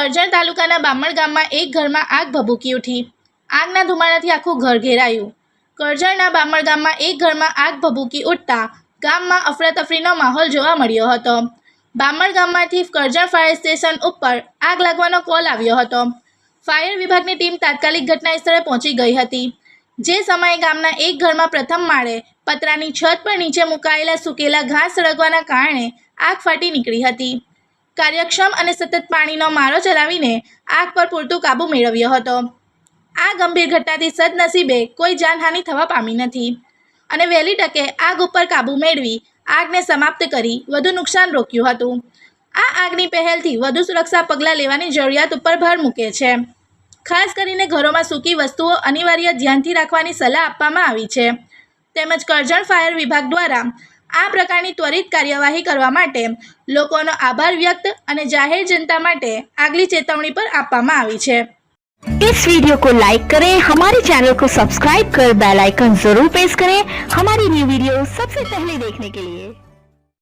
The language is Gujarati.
કરજણ તાલુકાના બામણ ગામમાં એક ઘરમાં આગ ભભૂકી ઉઠી. આગના ધુમાડાથી આખું ઘર ઘેરાયું. કરજણના બામણ ગામમાં એક ઘરમાં આગ ભભૂકી ઉઠતા ગામમાં અફરાતફરીનો માહોલ જોવા મળ્યો હતો. બામણ ગામમાંથી કરજણ ફાયર સ્ટેશન ઉપર આગ લાગવાનો કોલ આવ્યો હતો. ફાયર વિભાગની ટીમ તાત્કાલિક ઘટના સ્થળે પહોંચી ગઈ હતી. જે સમયે ગામના એક ઘરમાં પ્રથમ માળે પતરાની છત પર નીચે મુકાયેલા સૂકેલા ઘાસ સળગવાના કારણે આગ ફાટી નીકળી હતી. કાર્યક્ષમ અને સતત પાણીનો મારો ચલાવીને આગ પર પૂરતું કાબૂ મેળવ્યો હતો. આ ગંભીર ઘટનાથી સદનસીબે કોઈ જાનહાનિ થવા પામી નથી. અને વહેલી તકે આગ ઉપર કાબૂ મેળવી આગને સમાપ્ત કરી વધુ નુકસાન રોક્યું હતું. આ આગની પહેલથી વધુ સુરક્ષા પગલાં લેવાની જરૂરિયાત ઉપર ભાર મૂકે છે. ખાસ કરીને ઘરોમાં સૂકી વસ્તુઓ અનિવાર્ય ધ્યાનથી રાખવાની સલાહ આપવામાં આવી છે. તેમજ કરજણ ફાયર વિભાગ દ્વારા આ પ્રકારની ત્વરિત કાર્યવાહી કરવા માટે લોકોનો આભાર વ્યક્ત અને જાહેર જનતા માટે આગલી ચેતવણી પર આપવામાં આવી છે इस वीडियो को लाइक करें हमारे चैनल को सब्सक्राइब कर बेल आइकन जरूर प्रेस करें हमारी न्यू वीडियो सबसे पहले देखने के लिए